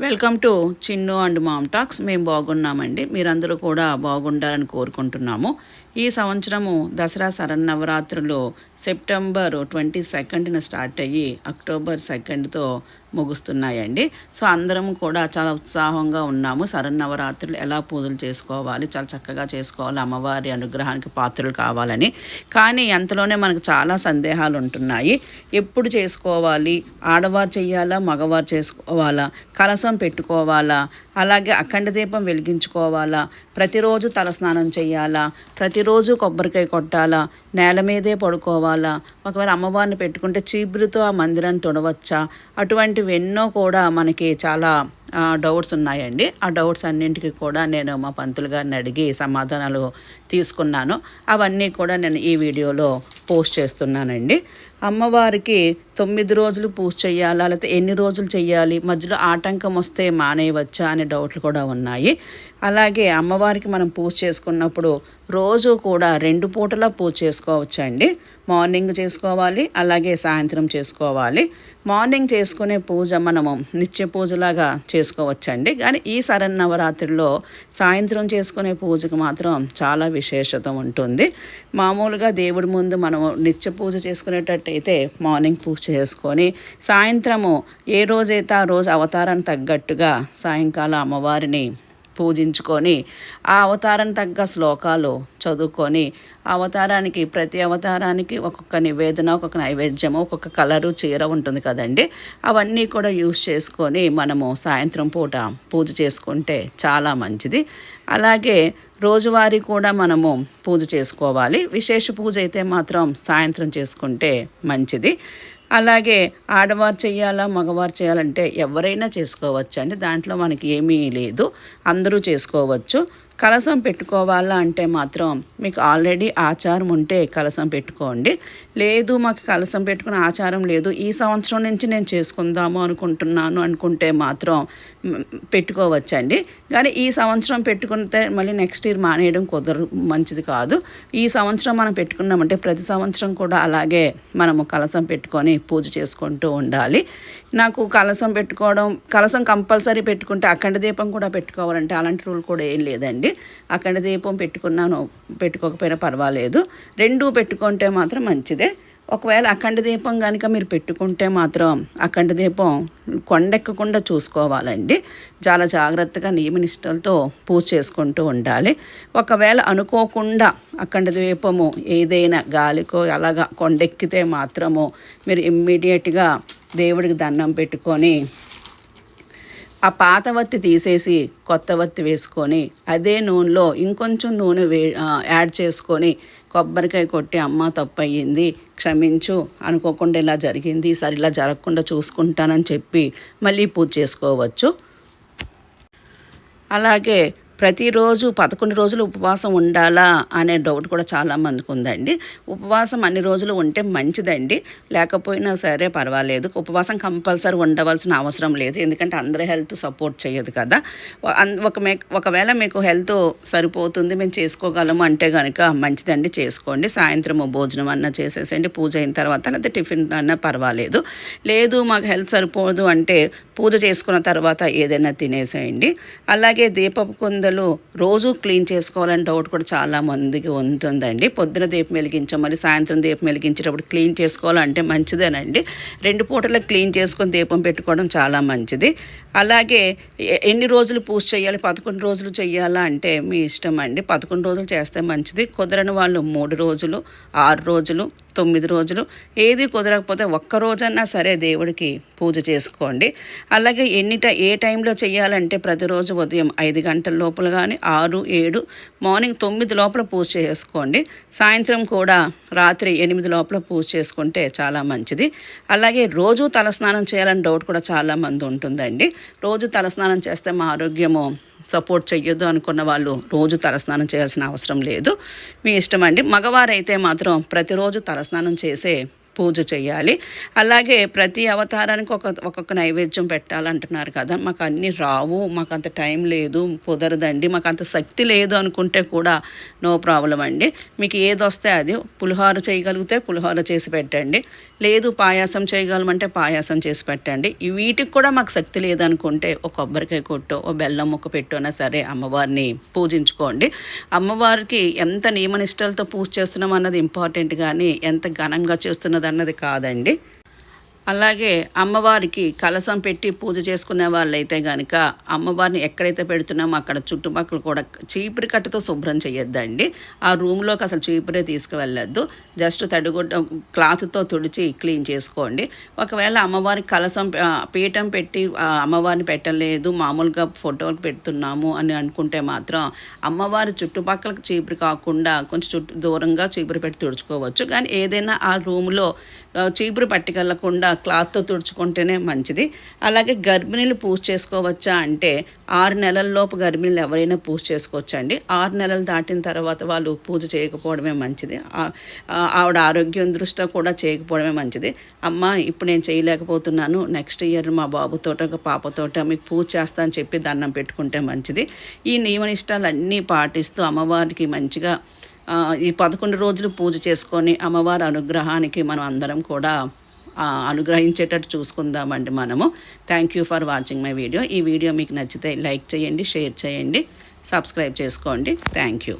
Welcome to Chinnu and mom talks. మేము బాగున్నామండి. మీరందరూ కూడా బాగుండాలని కోరుకుంటున్నాము. ఈ సంవత్సరము దసరా శరన్నవరాత్రులు సెప్టెంబర్ ట్వంటీ సెకండ్న స్టార్ట్ అయ్యి అక్టోబర్ సెకండ్తో ముగుస్తున్నాయండి. సో అందరం కూడా చాలా ఉత్సాహంగా ఉన్నాము. శరన్నవరాత్రులు ఎలా పూజలు చేసుకోవాలి చాలా చక్కగా చేసుకోవాలి అమ్మవారి అనుగ్రహానికి పాత్రలు కావాలని. కానీ అంతలోనే మనకు చాలా సందేహాలు ఉంటున్నాయి. ఎప్పుడు చేసుకోవాలి ఆడవారు చేయాలా మగవారు చేసుకోవాలా కలసం పెట్టుకోవాలా అలాగే అఖండ దీపం వెలిగించుకోవాలా ప్రతిరోజు తలస్నానం చేయాలా ప్రతిరోజు కొబ్బరికాయ కొట్టాలా నేల మీదే పడుకోవాలా ఒకవేళ అమ్మవారిని పెట్టుకుంటే చీపురుతో ఆ మందిరాన్ని తొడవచ్చా ఇలాంటివి ఎన్నో కూడా మనకి చాలా డౌట్స్ ఉన్నాయండి. ఆ డౌట్స్ అన్నింటికి కూడా నేను మా పంతులు గారిని అడిగి సమాధానాలు తీసుకున్నాను. అవన్నీ కూడా నేను ఈ వీడియోలో పోస్ట్ చేస్తున్నానండి. అమ్మవారికి తొమ్మిది రోజులు పూజ చేయాలా? లేకపోతే ఎన్ని రోజులు చేయాలి? మధ్యలో ఆటంకం వస్తే మానేయవచ్చా అనే డౌట్లు కూడా ఉన్నాయి. అలాగే అమ్మవారికి మనం పూజ చేసుకున్నప్పుడు రోజు కూడా రెండు పూటలా పూజ చేసుకోవచ్చండి. మార్నింగ్ చేసుకోవాలి అలాగే సాయంత్రం చేసుకోవాలి. మార్నింగ్ చేసుకునే పూజ మనము నిత్య పూజలాగా చేసుకోవచ్చండి. కానీ ఈ శరన్నవరాత్రిలో సాయంత్రం చేసుకునే పూజకు మాత్రం చాలా విశేషత ఉంటుంది. మామూలుగా దేవుడి ముందు మనము నిత్య పూజ చేసుకునేటట్టయితే మార్నింగ్ పూజ చేసుకొని సాయంత్రము ఏ రోజైతే ఆ రోజు అవతారాన్ని తగ్గట్టుగా సాయంకాలం అమ్మవారిని పూజించుకొని ఆ అవతారం తగ్గ శ్లోకాలు చదువుకొని అవతారానికి ప్రతి అవతారానికి ఒక్కొక్క నివేదన ఒక్కొక్క నైవేద్యము ఒక్కొక్క కలరు చీర ఉంటుంది కదండి. అవన్నీ కూడా యూస్ చేసుకొని మనము సాయంత్రం పూట పూజ చేసుకుంటే చాలా మంచిది. అలాగే రోజువారీ కూడా మనము పూజ చేసుకోవాలి. విశేష పూజ అయితే మాత్రం సాయంత్రం చేసుకుంటే మంచిది. అలాగే ఆడవారు చేయాలా మగవారు చేయాలంటే ఎవరైనా చేసుకోవచ్చు అండి. దాంట్లో మనకి ఏమీ లేదు. అందరూ చేసుకోవచ్చు. కలసం పెట్టుకోవాలా అంటే మాత్రం మీకు ఆల్రెడీ ఆచారం ఉంటే కలసం పెట్టుకోండి. లేదు మాకు కలసం పెట్టుకునే ఆచారం లేదు. ఈ సంవత్సరం నుంచి నేను చేసుకుందాము అనుకుంటున్నాను అనుకుంటే మాత్రం పెట్టుకోవచ్చండి. కానీ ఈ సంవత్సరం పెట్టుకుంటే మళ్ళీ నెక్స్ట్ ఇయర్ మానేయడం కుదర మంచిది కాదు. ఈ సంవత్సరం మనం పెట్టుకున్నామంటే ప్రతి సంవత్సరం కూడా అలాగే మనము కలసం పెట్టుకొని పూజ చేసుకుంటూ ఉండాలి. నాకు కలసం పెట్టుకోవడం కలసం కంపల్సరీ పెట్టుకుంటే అఖండ దీపం కూడా పెట్టుకోవాలంటే అలాంటి రూల్ కూడా ఏం లేదండి. అక్కడ దీపం పెట్టుకున్నాను పెట్టుకోకపోయినా పర్వాలేదు. రెండు పెట్టుకుంటే మాత్రం మంచిదే. ఒకవేళ అఖండ దీపం కనుక మీరు పెట్టుకుంటే మాత్రం అఖండ దీపం కొండెక్కకుండా చూసుకోవాలండి. చాలా జాగ్రత్తగా నియమనిష్టలతో పూజ చేసుకుంటూ ఉండాలి. ఒకవేళ అనుకోకుండా అఖండ దీపము ఏదైనా గాలికో అలాగా కొండెక్కితే మాత్రము మీరు ఇమ్మీడియట్గా దేవుడికి దండం పెట్టుకొని ఆ పాత వత్తి తీసేసి కొత్త వత్తి వేసుకొని అదే నూనెలో ఇంకొంచెం నూనె వే యాడ్ చేసుకొని కొబ్బరికాయ కొట్టి అమ్మ తప్పు అయ్యింది క్షమించు అనుకోకుండా ఇలా జరిగింది ఈసారి ఇలా జరగకుండా చూసుకుంటానని చెప్పి మళ్ళీ పూజ చేసుకోవచ్చు. అలాగే ప్రతిరోజు పదకొండు రోజులు ఉపవాసం ఉండాలా అనే డౌట్ కూడా చాలామందికి ఉందండి. ఉపవాసం అన్ని రోజులు ఉంటే మంచిదండి. లేకపోయినా సరే పర్వాలేదు. ఉపవాసం కంపల్సరీ ఉండవలసిన అవసరం లేదు. ఎందుకంటే అందరి హెల్త్ సపోర్ట్ చేయదు కదా. ఒక ఒకవేళ మీకు హెల్త్ సరిపోతుంది మేము చేసుకోగలము అంటే కనుక మంచిదండి చేసుకోండి. సాయంత్రం భోజనం అన్న చేసేసండి పూజ అయిన తర్వాత లేకపోతే టిఫిన్ అన్నా పర్వాలేదు. లేదు మాకు హెల్త్ సరిపోదు అంటే పూజ చేసుకున్న తర్వాత ఏదైనా తినేసేయండి. అలాగే దీపపు కుందలు అసలు రోజు క్లీన్ చేసుకోవాలని డౌట్ కూడా చాలా మందికి ఉంటుందండి. పొద్దున దీపం వెలిగించాం మళ్ళీ సాయంత్రం దీపం వెలిగించేటప్పుడు క్లీన్ చేసుకోవాలంటే మంచిదేనండి. రెండు పూటలకు క్లీన్ చేసుకొని దీపం పెట్టుకోవడం చాలా మంచిది. అలాగే ఎన్ని రోజులు పూజ చేయాలి పదకొండు రోజులు చేయాలా అంటే మీ ఇష్టం అండి. పదకొండు రోజులు చేస్తే మంచిది. కుదరని వాళ్ళు మూడు రోజులు ఆరు రోజులు తొమ్మిది రోజులు. ఏది కుదరకపోతే ఒక్క రోజన్నా సరే దేవుడికి పూజ చేసుకోండి. అలాగే ఎన్నిట ఏ టైంలో చేయాలంటే ప్రతిరోజు ఉదయం ఐదు గంటల లోపల కానీ ఆరు ఏడు మార్నింగ్ తొమ్మిది లోపల పూజ చేసుకోండి. సాయంత్రం కూడా రాత్రి ఎనిమిది లోపల పూజ చేసుకుంటే చాలా మంచిది. అలాగే రోజు తలస్నానం చేయాలని డౌట్ కూడా చాలామంది ఉంటుందండి. రోజు తలస్నానం చేస్తే మా ఆరోగ్యము సపోర్ట్ చెయ్యొద్దు అనుకున్న వాళ్ళు రోజు తలస్నానం చేయాల్సిన అవసరం లేదు. మీ ఇష్టం అండి మగవారైతే మాత్రం ప్రతిరోజు తల స్నానం చేసే పూజ చేయాలి అలాగే ప్రతి అవతారానికి ఒక ఒక్కొక్క నైవేద్యం పెట్టాలంటున్నారు కదా. మాకు అన్నీ రావు మాకు అంత టైం లేదు కుదరదండి మాకు అంత శక్తి లేదు అనుకుంటే కూడా నో ప్రాబ్లం అండి. మీకు ఏది వస్తే అది పులిహోర చేయగలిగితే పులిహోర చేసి పెట్టండి. లేదు పాయాసం చేయగలమంటే పాయాసం చేసి పెట్టండి. వీటికి కూడా మాకు శక్తి లేదనుకుంటే ఒక కొబ్బరికాయ కొట్టు ఒక బెల్లం ముక్క పెట్టున్నా సరే అమ్మవారిని పూజించుకోండి. అమ్మవారికి ఎంత నియమనిష్టలతో పూజ చేస్తున్నాం అన్నది ఇంపార్టెంట్ కానీ ఎంత ఘనంగా చేస్తున్నది అన్నది కాదండి. అలాగే అమ్మవారికి కలసం పెట్టి పూజ చేసుకునే వాళ్ళైతే కనుక అమ్మవారిని ఎక్కడైతే పెడుతున్నామో అక్కడ చుట్టుపక్కల కూడా చీపురి కట్టుతో శుభ్రం చేయొద్దండి. ఆ రూమ్లోకి అసలు చీపురే తీసుకువెళ్ళొద్దు. జస్ట్ తడిగుడ్డ క్లాత్తో తుడిచి క్లీన్ చేసుకోండి. ఒకవేళ అమ్మవారికి కలసం పీఠం పెట్టి అమ్మవారిని పెట్టలేదు మామూలుగా ఫోటోలు పెడుతున్నాము అని అనుకుంటే మాత్రం అమ్మవారి చుట్టుపక్కల చీపురు కాకుండా కొంచెం చుట్టూ దూరంగా చీపురు పెట్టి తుడుచుకోవచ్చు. కానీ ఏదైనా ఆ రూమ్లో చీపురు పట్టుకెళ్ళకుండా క్లాత్తో తుడుచుకుంటేనే మంచిది. అలాగే గర్భిణీలు పూజ చేసుకోవచ్చా అంటే ఆరు నెలల్లోపు గర్భిణీలు ఎవరైనా పూజ చేసుకోవచ్చా అండి. ఆరు నెలలు దాటిన తర్వాత వాళ్ళు పూజ చేయకపోవడమే మంచిది. ఆవిడ ఆరోగ్యం దృష్ట్యా కూడా చేయకపోవడమే మంచిది. అమ్మ ఇప్పుడు నేను చేయలేకపోతున్నాను. నెక్స్ట్ ఇయర్ మా బాబుతోట ఒక పాపతోట మీకు పూజ చేస్తా అని చెప్పి దండం పెట్టుకుంటే మంచిది. ఈ నియమనిష్టాలన్నీ పాటిస్తూ అమ్మవారికి మంచిగా ఈ పదకొండు రోజులు పూజ చేసుకొని అమ్మవారి అనుగ్రహానికి మనం అందరం కూడా అనుగ్రహించేటట్టు చూసుకుందామండి మనము. Thank you for watching my video ఈ వీడియో మీకు నచ్చితే లైక్ చేయండి షేర్ చేయండి సబ్స్క్రైబ్ చేసుకోండి. Thank you